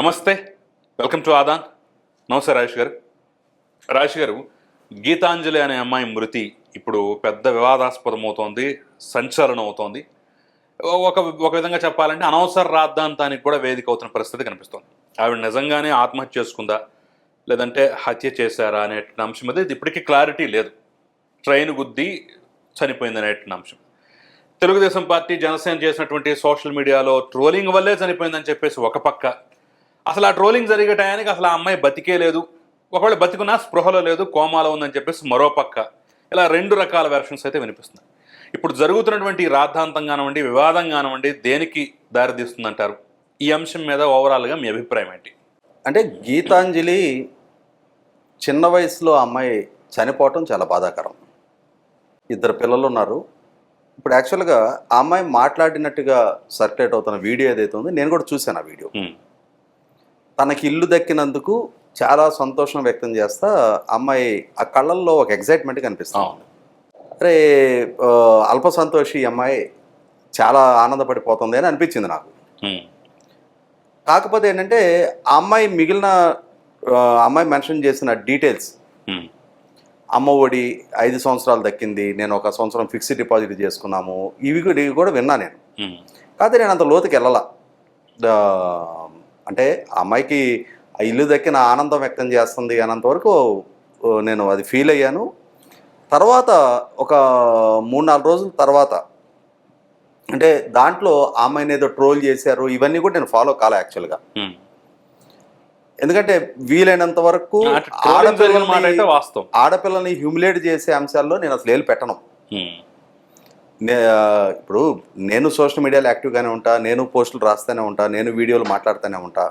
నమస్తే. Welcome to Aadan నమస్తే రాజేష్ గారు. రాజేష్ గారు గీతాంజలి అనే అమ్మాయి మృతి ఇప్పుడు పెద్ద వివాదాస్పదం అవుతోంది సంచలనం అవుతోంది ఒక ఒక విధంగా చెప్పాలంటే అనవసర రాద్ధాంతానికి కూడా వేదిక అవుతున్న పరిస్థితి కనిపిస్తోంది. ఆవిడ నిజంగానే ఆత్మహత్య చేసుకుందా లేదంటే హత్య చేశారా అనే అంశం మీద ఇది ఇప్పటికీ క్లారిటీ లేదు. ట్రైన్ గుద్ది చనిపోయింది అనే అంశం. తెలుగుదేశం పార్టీ జనసేన చేసినటువంటి సోషల్ మీడియాలో ట్రోలింగ్ వల్లే చనిపోయిందని చెప్పేసి ఒక పక్క అసలు ఆ ట్రోలింగ్ జరిగే టయానికి అసలు ఆ అమ్మాయి బతికే లేదు. ఒకవేళ బతికున్నా స్పృహలో లేదు కోమాలో ఉందని చెప్పేసి మరో పక్క ఇలా రెండు రకాల వెర్షన్స్ అయితే వినిపిస్తున్నాయి. ఇప్పుడు జరుగుతున్నటువంటి రాద్ధాంతం కానివ్వండి వివాదం కానివ్వండి దేనికి దారితీస్తుందంటారు? ఈ అంశం మీద ఓవరాల్గా మీ అభిప్రాయం ఏంటి? అంటే గీతాంజలి చిన్న వయసులో అమ్మాయి చనిపోవటం చాలా బాధాకరం. ఇద్దరు పిల్లలు ఉన్నారు. ఇప్పుడు యాక్చువల్గా ఆ అమ్మాయి మాట్లాడినట్టుగా సర్క్యులేట్ అవుతున్న వీడియో ఏదైతే ఉందో నేను కూడా చూశాను ఆ వీడియో. తనకి ఇల్లు దక్కినందుకు చాలా సంతోషం వ్యక్తం చేస్తా అమ్మాయి ఆ కళ్ళల్లో ఒక ఎగ్జైట్మెంట్ కనిపిస్తుంది. అరే అల్ప సంతోషి అమ్మాయి చాలా ఆనందపడిపోతుంది అని అనిపించింది నాకు. కాకపోతే ఏంటంటే ఆ అమ్మాయి మిగిలిన అమ్మాయి మెన్షన్ చేసిన డీటెయిల్స్ అమ్మ ఒడి ఐదు సంవత్సరాలు దక్కింది నేను ఒక సంవత్సరం ఫిక్స్డ్ డిపాజిట్ చేసుకున్నాము ఇవి కూడా ఇవి కూడా విన్నా నేను. కాకపోతే నేను అంత లోతుకి వెళ్ళాల అంటే ఆ అమ్మాయికి ఆ ఇల్లు దక్కిన ఆనందం వ్యక్తం చేస్తుంది అన్నంత వరకు ఓ, నేను అది ఫీల్ అయ్యాను. తర్వాత ఒక మూడు నాలుగు రోజుల తర్వాత అంటే దాంట్లో ఆ అమ్మాయిని ఏదో ట్రోల్ చేశారు ఇవన్నీ కూడా నేను ఫాలో కాలే యాక్చువల్గా. ఎందుకంటే వీలైనంత వరకు ఆడపిల్లని హ్యూమిలేట్ చేసే అంశాల్లో నేను అసలు ఏలు పెట్టను. ఇప్పుడు నేను సోషల్ మీడియాలో యాక్టివ్గానే ఉంటా నేను పోస్టులు రాస్తూనే ఉంటా నేను వీడియోలు మాట్లాడుతూనే ఉంటా.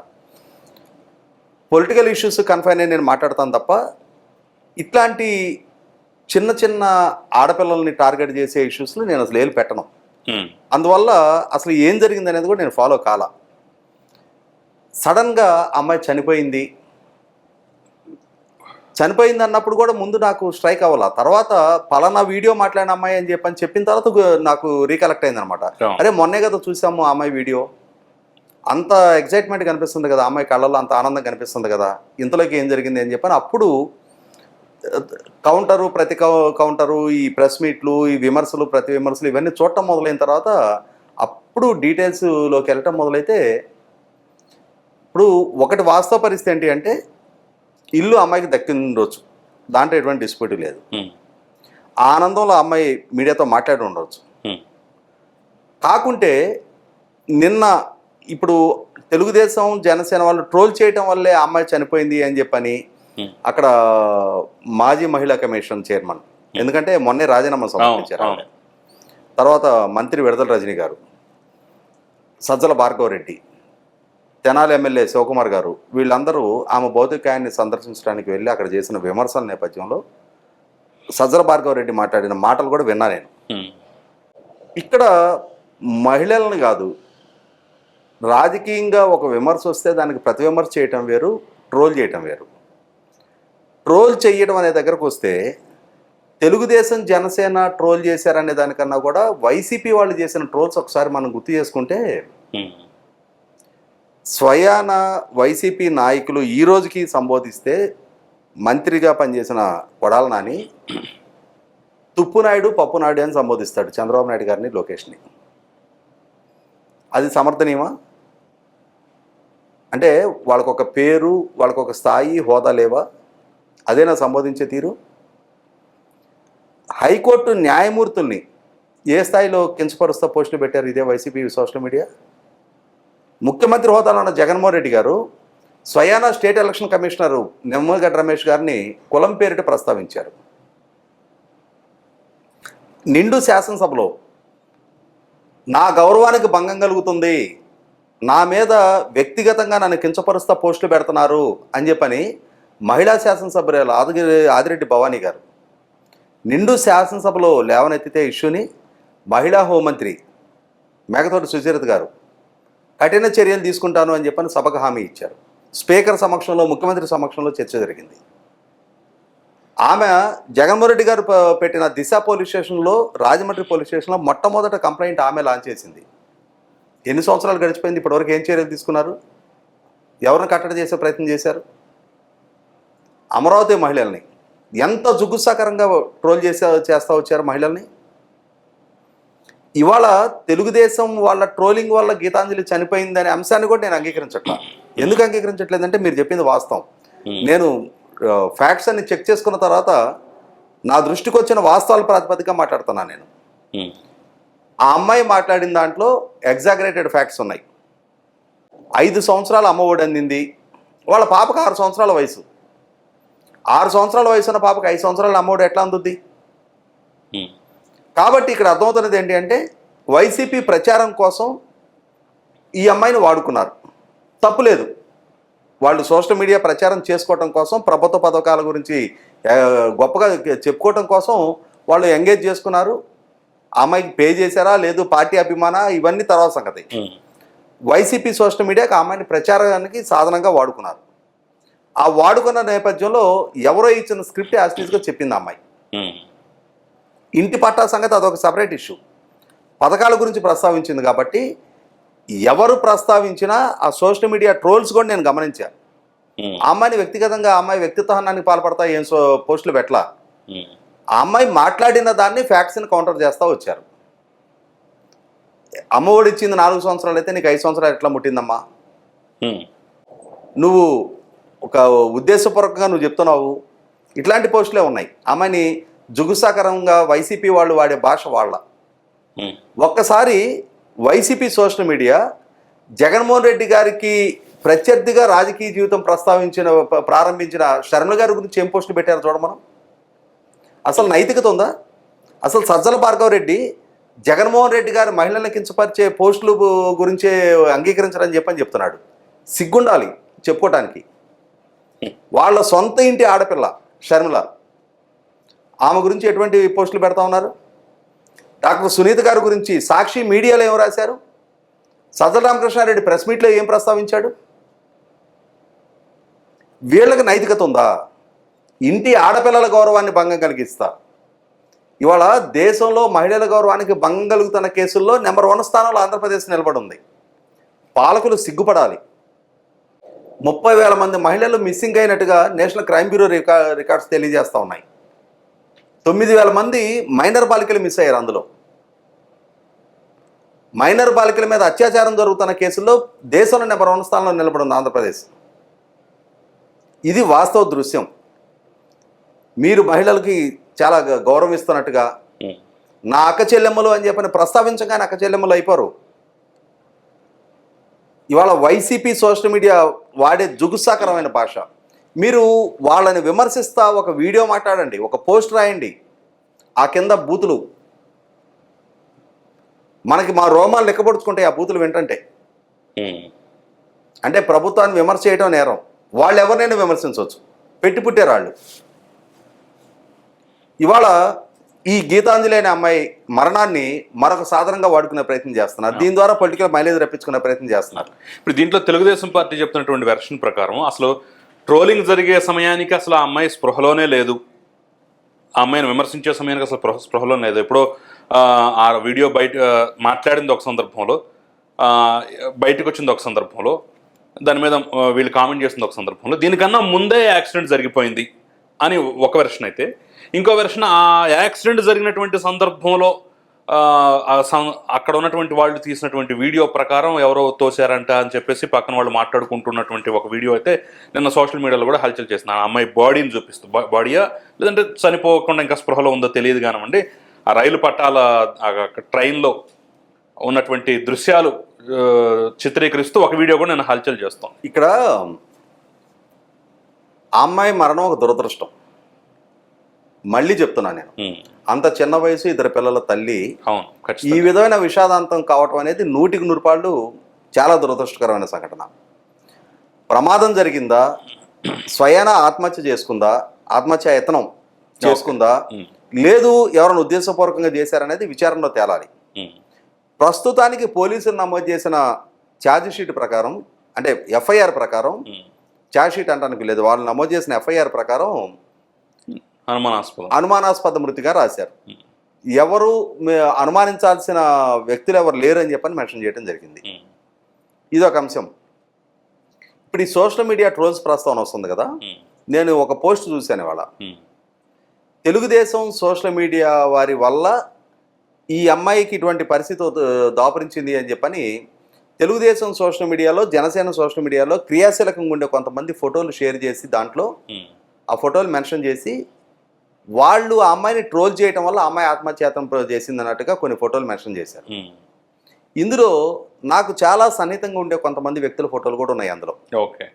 పొలిటికల్ ఇష్యూస్ కన్ఫైన్ అయి నేను మాట్లాడతాను తప్ప ఇట్లాంటి చిన్న చిన్న ఆడపిల్లల్ని టార్గెట్ చేసే ఇష్యూస్ని నేను అసలు ఏలు పెట్టను. అందువల్ల అసలు ఏం జరిగింది అనేది కూడా నేను ఫాలో కాల. సడన్గా అమ్మాయి చనిపోయింది చనిపోయింది అన్నప్పుడు కూడా ముందు నాకు స్ట్రైక్ అవ్వాల. తర్వాత పలానా వీడియో మాట్లాడిన అమ్మాయి అని చెప్పని చెప్పిన తర్వాత నాకు రీకలెక్ట్ అయింది అనమాట. అరే మొన్నే కదా చూసాము ఆ అమ్మాయి వీడియో. అంత ఎగ్జైట్మెంట్ కనిపిస్తుంది కదా అమ్మాయి కళ్ళల్లో అంత ఆనందం కనిపిస్తుంది కదా. ఇంతలోకి ఏం జరిగింది అని చెప్పని అప్పుడు కౌంటరు ప్రతి కౌంటరు ఈ ప్రెస్ మీట్లు ఈ విమర్శలు ప్రతి విమర్శలు ఇవన్నీ చూడటం మొదలైన తర్వాత అప్పుడు డీటెయిల్స్లోకి వెళ్ళటం మొదలైతే ఇప్పుడు ఒకటి వాస్తవ పరిస్థితి ఏంటి అంటే ఇల్లు అమ్మాయికి దక్కిండొచ్చు. దాంట్లో ఎటువంటి డిస్ప్యూట్ లేదు. ఆ ఆనందంలో అమ్మాయి మీడియాతో మాట్లాడి ఉండవచ్చు కాకుంటే నిన్న ఇప్పుడు తెలుగుదేశం జనసేన వాళ్ళు ట్రోల్ చేయటం వల్లే అమ్మాయి చనిపోయింది అని చెప్పని. అక్కడ మాజీ మహిళా కమిషన్ చైర్మన్. ఎందుకంటే మొన్నే రాజీనామా సమర్పించారు. తర్వాత మంత్రి విడదల రజని గారు సజ్జల భార్గవ్ రెడ్డి తెనాలి ఎమ్మెల్యే శివకుమార్ గారు వీళ్ళందరూ ఆమె భౌతికాయాన్ని సందర్శించడానికి వెళ్ళి అక్కడ చేసిన విమర్శల నేపథ్యంలో సజ్జల భార్గవ్ రెడ్డి మాట్లాడిన మాటలు కూడా విన్నా నేను. ఇక్కడ మహిళలను కాదు రాజకీయంగా ఒక విమర్శ వస్తే దానికి ప్రతి విమర్శ చేయటం వేరు ట్రోల్ చేయటం వేరు. ట్రోల్ చేయడం అనే దగ్గరకు వస్తే తెలుగుదేశం జనసేన ట్రోల్ చేశారనే దానికన్నా కూడా వైసీపీ వాళ్ళు చేసిన ట్రోల్స్ ఒకసారి మనం గుర్తు చేసుకుంటే స్వయాన వైసీపీ నాయకులు ఈ రోజుకి సంబోధిస్తే మంత్రిగా పనిచేసిన కొడాల నాని తుప్పునాయుడు పప్పునాయుడు అని సంబోధిస్తాడు చంద్రబాబు నాయుడు గారిని లోకేష్ని. అది సమర్థనీయమా? అంటే వాళ్ళకొక పేరు వాళ్ళకొక స్థాయి హోదా లేవా? అదేనా సంబోధించే తీరు? హైకోర్టు న్యాయమూర్తుల్ని ఏ స్థాయిలో కించపరుస్తా పోస్టులు పెట్టారు ఇదే వైసీపీ సోషల్ మీడియా? ముఖ్యమంత్రి హోదాలో ఉన్న జగన్మోహన్ రెడ్డి గారు స్వయాన state election commissioner Nimmagadda Ramesh గారిని కులం పేరిట ప్రస్తావించారు. నిండు శాసనసభలో నా గౌరవానికి భంగం కలుగుతుంది నా మీద వ్యక్తిగతంగా నన్ను కించపరుస్తా పోస్టులు పెడుతున్నారు అని చెప్పని మహిళా శాసనసభ్యురాలు ఆదిగిరి ఆదిరెడ్డి భవానీ గారు. నిండు శాసనసభలో లేవనెత్తితే ఇష్యూని మహిళా హోంమంత్రి మేకతోటి సుచరిత గారు కఠిన చర్యలు తీసుకుంటాను అని చెప్పని సభకు హామీ ఇచ్చారు. స్పీకర్ సమక్షంలో ముఖ్యమంత్రి సమక్షంలో చర్చ జరిగింది. ఆమె జగన్మోహన్ రెడ్డి గారు పెట్టిన దిశ పోలీస్ స్టేషన్లో రాజమండ్రి పోలీస్ స్టేషన్లో మొట్టమొదట కంప్లైంట్ ఆమె లాంచ్ చేసింది. ఎన్ని సంవత్సరాలు గడిచిపోయింది ఇప్పటివరకు ఏం చర్యలు తీసుకున్నారు? ఎవరిని కట్టడి చేసే ప్రయత్నం చేశారు? అమరావతి మహిళల్ని ఎంత జుగుత్సాకరంగా ట్రోల్ చేసే చేస్తూ వచ్చారు మహిళల్ని? ఇవాళ తెలుగుదేశం వాళ్ళ ట్రోలింగ్ వల్ల గీతాంజలి చనిపోయిందనే అంశాన్ని కూడా నేను అంగీకరించట్లా. ఎందుకు అంగీకరించట్లేదంటే మీరు చెప్పింది వాస్తవం. నేను ఫ్యాక్ట్స్ అన్ని చెక్ చేసుకున్న తర్వాత నా దృష్టికి వచ్చిన వాస్తవాల ప్రాతిపదికగా మాట్లాడుతున్నాను నేను. ఆ అమ్మాయి మాట్లాడిన దాంట్లో ఎగ్జాగరేటెడ్ ఫ్యాక్ట్స్ ఉన్నాయి. ఐదు సంవత్సరాల అమ్మఒడి అందింది. వాళ్ళ పాపకు ఆరు సంవత్సరాల వయసు. ఆరు సంవత్సరాల వయసు ఉన్న పాపకు ఐదు సంవత్సరాల అమ్మఒడి ఎట్లా అందుద్ది? కాబట్టి ఇక్కడ అర్థమవుతున్నది ఏంటి అంటే వైసీపీ ప్రచారం కోసం ఈ అమ్మాయిని వాడుకున్నారు. తప్పు లేదు. వాళ్ళు సోషల్ మీడియా ప్రచారం చేసుకోవటం కోసం ప్రభుత్వ పథకాల గురించి గొప్పగా చెప్పుకోవటం కోసం వాళ్ళు ఎంగేజ్ చేసుకున్నారు. ఆ అమ్మాయికి పే చేశారా? లేదు పార్టీ అభిమాన? ఇవన్నీ తర్వాత సంగతి. వైసీపీ సోషల్ మీడియాకి ఆ అమ్మాయిని ప్రచారానికి సాధనంగా వాడుకున్నారు. ఆ వాడుకున్న నేపథ్యంలో ఎవరో ఇచ్చిన స్క్రిప్ట్ యాస్టీస్గా చెప్పింది అమ్మాయి. ఇంటి పట్టా సంగతి అదొక సపరేట్ ఇష్యూ పథకాల గురించి ప్రస్తావించింది కాబట్టి ఎవరు ప్రస్తావించినా ఆ సోషల్ మీడియా ట్రోల్స్ కూడా నేను గమనించాను. అమ్మాయిని వ్యక్తిగతంగా అమ్మాయి వ్యక్తిత్వ హనానికి పాల్పడతా ఏం సో పోస్టులు పెట్టలా. ఆ అమ్మాయి మాట్లాడిన దాన్ని ఫ్యాక్ట్స్ని కౌంటర్ చేస్తూ వచ్చారు. అమ్మఒడి ఇచ్చింది నాలుగు సంవత్సరాలు అయితే నీకు ఐదు సంవత్సరాలు ఎట్లా ముట్టిందమ్మా? నువ్వు ఒక ఉద్దేశపూర్వకంగా నువ్వు చెప్తున్నావు. ఇట్లాంటి పోస్టులే ఉన్నాయి. అమ్మాయిని జుగుసాకరంగా వైసీపీ వాళ్ళు వాడే భాష వాళ్ళ. ఒక్కసారి YCP social media Jaganmohan Reddy గారికి ప్రత్యర్థిగా రాజకీయ జీవితం ప్రస్తావించిన ప్రారంభించిన శర్మల గారి గురించి ఏం పోస్టులు పెట్టారు చూడ మనం? అసలు నైతికత ఉందా? అసలు సజ్జల భార్గవ రెడ్డి జగన్మోహన్ రెడ్డి గారి మహిళలను కించపరిచే పోస్టులు గురించే అంగీకరించరని చెప్పని చెప్తున్నాడు. సిగ్గుండాలి చెప్పుకోవటానికి వాళ్ళ సొంత ఇంటి ఆడపిల్ల షర్మిల ఆమె గురించి ఎటువంటి పోస్టులు పెడతా ఉన్నారు? డాక్టర్ సునీత గారి గురించి సాక్షి మీడియాలో ఏం రాశారు? సజ్జల రామకృష్ణారెడ్డి ప్రెస్ మీట్లో ఏం ప్రస్తావించాడు? వీళ్ళకి నైతికత ఉందా? ఇంటి ఆడపిల్లల గౌరవాన్ని భంగం కలిగిస్తా. ఇవాళ దేశంలో మహిళల గౌరవానికి భంగం కలుగుతున్న కేసుల్లో నెంబర్ వన్ స్థానంలో ఆంధ్రప్రదేశ్ నిలబడి ఉంది పాలకులు సిగ్గుపడాలి. ముప్పై వేల మంది మహిళలు మిస్సింగ్ అయినట్టుగా నేషనల్ క్రైమ్ బ్యూరో రికార్డ్స్ తెలియజేస్తూ ఉన్నాయి. తొమ్మిది వేల మంది మైనర్ బాలికలు మిస్ అయ్యారు అందులో. మైనర్ బాలికల మీద అత్యాచారం జరుగుతున్న కేసుల్లో దేశంలో నెంబర్ వన్ స్థానంలో నిలబడి ఉంది ఆంధ్రప్రదేశ్. ఇది వాస్తవ దృశ్యం. మీరు మహిళలకి చాలా గౌరవం ఇస్తున్నట్టుగా నా అక్క చెల్లెమ్మలు అని చెప్పని ప్రస్తావించగానే అక్క చెల్లెమ్మలు అయిపోరు. ఇవాళ వైసీపీ సోషల్ మీడియా వాడే జుగుత్సాకరమైన భాష. మీరు వాళ్ళని విమర్శిస్తా ఒక వీడియో మాట్లాడండి ఒక పోస్ట్ రాయండి. ఆ కింద బూతులు. మనకి మా రోమాలు లెక్కపడుచుకుంటాయి ఆ బూతులు వింటంటే. అంటే ప్రభుత్వాన్ని విమర్శ చేయడం నేరం. వాళ్ళు ఎవరినైనా విమర్శించవచ్చు. పెట్టి పుట్టారు వాళ్ళు ఇవాళ ఈ గీతాంజలి అనే అమ్మాయి మరణాన్ని మరొక సాధనంగా వాడుకునే ప్రయత్నం చేస్తున్నారు. దీని ద్వారా పొలిటికల్ మైలేజ్ రప్పించుకునే ప్రయత్నం చేస్తున్నారు. ఇప్పుడు దీంట్లో తెలుగుదేశం పార్టీ చెప్తున్నటువంటి వెర్షన్ ప్రకారం అసలు ట్రోలింగ్ జరిగే సమయానికి అసలు ఆ అమ్మాయి స్పృహలోనే లేదు. ఆ అమ్మాయిని విమర్శించే సమయానికి అసలు స్పృహ స్పృహలో లేదు. ఎప్పుడో ఆ, వీడియో బయట మాట్లాడింది ఒక సందర్భంలో. బయటకు వచ్చింది ఒక సందర్భంలో. దాని మీద వీళ్ళు కామెంట్ చేసింది ఒక సందర్భంలో. దీనికన్నా ముందే యాక్సిడెంట్ జరిగిపోయింది అని ఒక వెర్షన్ అయితే. ఇంకో వెర్షన్ ఆ యాక్సిడెంట్ జరిగినటువంటి సందర్భంలో అక్కడ ఉన్నటువంటి వాళ్ళు తీసినటువంటి వీడియో ప్రకారం ఎవరో తోశారంట అని చెప్పేసి పక్కన వాళ్ళు మాట్లాడుకుంటున్నటువంటి ఒక వీడియో అయితే నిన్న సోషల్ మీడియాలో కూడా హల్చల్ చేసిన ఆ అమ్మాయి బాడీని చూపిస్తూ బాడీయా? లేదంటే చనిపోకుండా ఇంకా స్పృహలో ఉందో తెలియదు కానివ్వండి ఆ రైలు పట్టాల ట్రైన్లో ఉన్నటువంటి దృశ్యాలు చిత్రీకరిస్తూ ఒక వీడియో కూడా నేను హల్చల్ చేస్తాం ఇక్కడ ఆ అమ్మాయి మరణం ఒక దురదృష్టం. మళ్ళీ చెప్తున్నా నేను. అంత చిన్న వయసు ఇద్దరు పిల్లల తల్లి అవును ఈ విధమైన విషాదాంతం కావటం అనేది నూటికి నూరుపాళ్ళు చాలా దురదృష్టకరమైన సంఘటన. ప్రమాదం జరిగిందా? స్వయాన ఆత్మహత్య చేసుకుందా? ఆత్మహత్య యత్నం చేసుకుందా? లేదు ఎవరైనా ఉద్దేశపూర్వకంగా చేశారనేది విచారణలో తేలాలి. ప్రస్తుతానికి పోలీసులు నమోదు చేసిన ఛార్జ్ షీట్ ప్రకారం అంటే ఎఫ్ఐఆర్ ప్రకారం. ఛార్జ్ షీట్ అంటానికి లేదు వాళ్ళు నమోదు చేసిన ఎఫ్ఐఆర్ ప్రకారం అనుమానాస్పదం. అనుమానాస్పద మృతిగా రాశారు. ఎవరు అనుమానించాల్సిన వ్యక్తులు ఎవరు లేరు అని చెప్పని మెన్షన్ చేయడం జరిగింది. ఇది ఒక అంశం. ఇప్పుడు ఈ సోషల్ మీడియా ట్రోల్స్ ప్రస్తావన వస్తుంది కదా? నేను ఒక పోస్ట్ చూశాను ఇవాళ. తెలుగుదేశం సోషల్ మీడియా వారి వల్ల ఈ అమ్మాయికి ఇటువంటి పరిస్థితి దాపురించింది అని చెప్పని తెలుగుదేశం సోషల్ మీడియాలో జనసేన సోషల్ మీడియాలో క్రియాశీలకంగా ఉండే కొంతమంది ఫోటోలు షేర్ చేసి దాంట్లో ఆ ఫోటోలు మెన్షన్ చేసి వాళ్ళు ఆ అమ్మాయిని ట్రోల్ చేయడం వల్ల అమ్మాయి ఆత్మహత్యాతం చేసింది అన్నట్టుగా కొన్ని ఫోటోలు మెన్షన్ చేశారు. ఇందులో నాకు చాలా సన్నిహితంగా ఉండే కొంతమంది వ్యక్తుల ఫోటోలు కూడా ఉన్నాయి అందులో. ఓకే.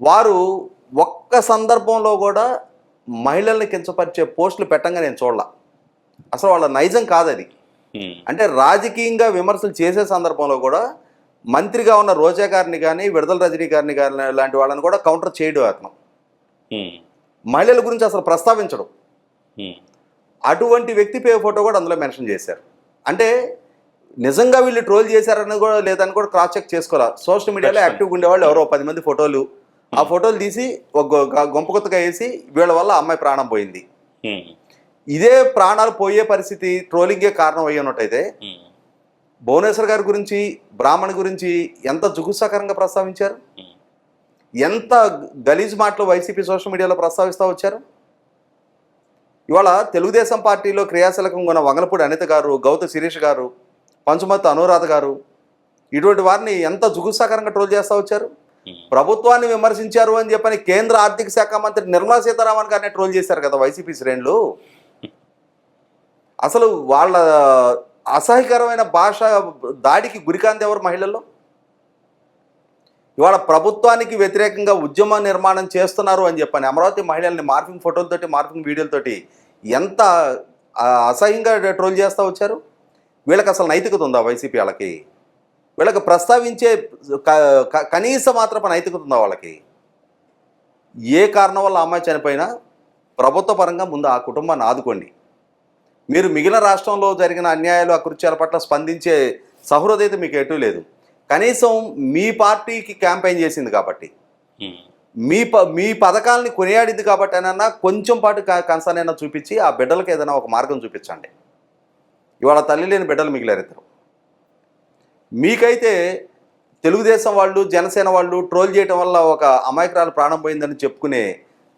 వారు ఒక్క సందర్భంలో కూడా మహిళల్ని కించపరిచే పోస్టులు పెట్టంగా నేను చూడాల. అసలు వాళ్ళ నైజం కాదు అది అంటే రాజకీయంగా విమర్శలు చేసే సందర్భంలో కూడా మంత్రిగా ఉన్న రోజా గారిని కానీ విడుదల రజనీ గారిని కానీ లాంటి వాళ్ళని కూడా కౌంటర్ చేయడం అతను. మహిళల గురించి అసలు ప్రస్తావించడం. అటువంటి వ్యక్తి పే ఫోటో కూడా అందులో మెన్షన్ చేశారు. అంటే నిజంగా వీళ్ళు ట్రోల్ చేశారని కూడా లేదని కూడా క్రాస్ చెక్ చేసుకోవాలి. సోషల్ మీడియాలో. యాక్టివ్గా ఉండేవాళ్ళు ఎవరో పది మంది ఫోటోలు. ఆ ఫోటోలు తీసి ఒక గొ- గొంప కొత్తగా వేసి వీళ్ళ వల్ల అమ్మాయి ప్రాణం పోయింది. ఉమ్, ఇదే ప్రాణాలు పోయే పరిస్థితి ట్రోలింగే కారణం అయ్యి ఉన్నట్టయితే భువనేశ్వర్ గారి గురించి బ్రాహ్మణ్ గురించి ఎంత జుగుత్సాకరంగా ప్రస్తావించారు. ఎంత గలీజ్ మాటలు వైసీపీ సోషల్ మీడియాలో ప్రస్తావిస్తూ వచ్చారు? ఇవాళ తెలుగుదేశం పార్టీలో క్రియాశీలకంగా ఉన్న వంగలపూడి అనిత గారు గౌత శిరీష్ గారు పంచుమతి అనురాధ గారు ఇటువంటి వారిని ఎంత జుగుత్సాకరంగా ట్రోల్ చేస్తూ వచ్చారు? ఉమ్. ప్రభుత్వాన్ని విమర్శించారు అని చెప్పని కేంద్ర ఆర్థిక శాఖ మంత్రి నిర్మలా సీతారామన్ గారిని ట్రోల్ చేశారు కదా వైసీపీ శ్రేణులు. అసలు వాళ్ళ అసహ్యకరమైన భాష దాడికి గురికాంది ఎవరు మహిళల్లో? ఇవాళ ప్రభుత్వానికి వ్యతిరేకంగా ఉద్యమ నిర్మాణం చేస్తున్నారు అని చెప్పని అమరావతి మహిళల్ని మార్ఫింగ్ ఫోటోలతోటి మార్ఫింగ్ వీడియోలతోటి ఎంత అసహ్యంగా ట్రోల్ చేస్తూ వచ్చారు? వీళ్ళకి అసలు నైతికత ఉందా వైసీపీ వాళ్ళకి? వీళ్ళకి ప్రస్తావించే కనీస మాత్రపు నైతికత ఉందా వాళ్ళకి? ఏ కారణం వల్ల అమ్మాయి చనిపోయినా ప్రభుత్వ పరంగా ముందు ఆ కుటుంబాన్ని ఆదుకోండి. మీరు మిగిలిన రాష్ట్రంలో జరిగిన అన్యాయాలు అకృత్యాల పట్ల స్పందించే సహృదయత మీకు ఎటు లేదు. కనీసం మీ పార్టీకి క్యాంపెయిన్ చేసింది కాబట్టి. మీ ప మీ పథకాలని కొనియాడింది కాబట్టి అయినా కొంచెం పాటు కన్సర్న్ అయినా చూపించి ఆ బిడ్డలకు ఏదైనా ఒక మార్గం చూపించండి. ఇవాళ తల్లి లేని బిడ్డలు మిగిలారు ఇద్దరు. మీకైతే తెలుగుదేశం వాళ్ళు జనసేన వాళ్ళు ట్రోల్ చేయటం వల్ల ఒక అమాయకురాలు ప్రాణం పోయిందని చెప్పుకునే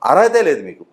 అర్హతే లేదు మీకు.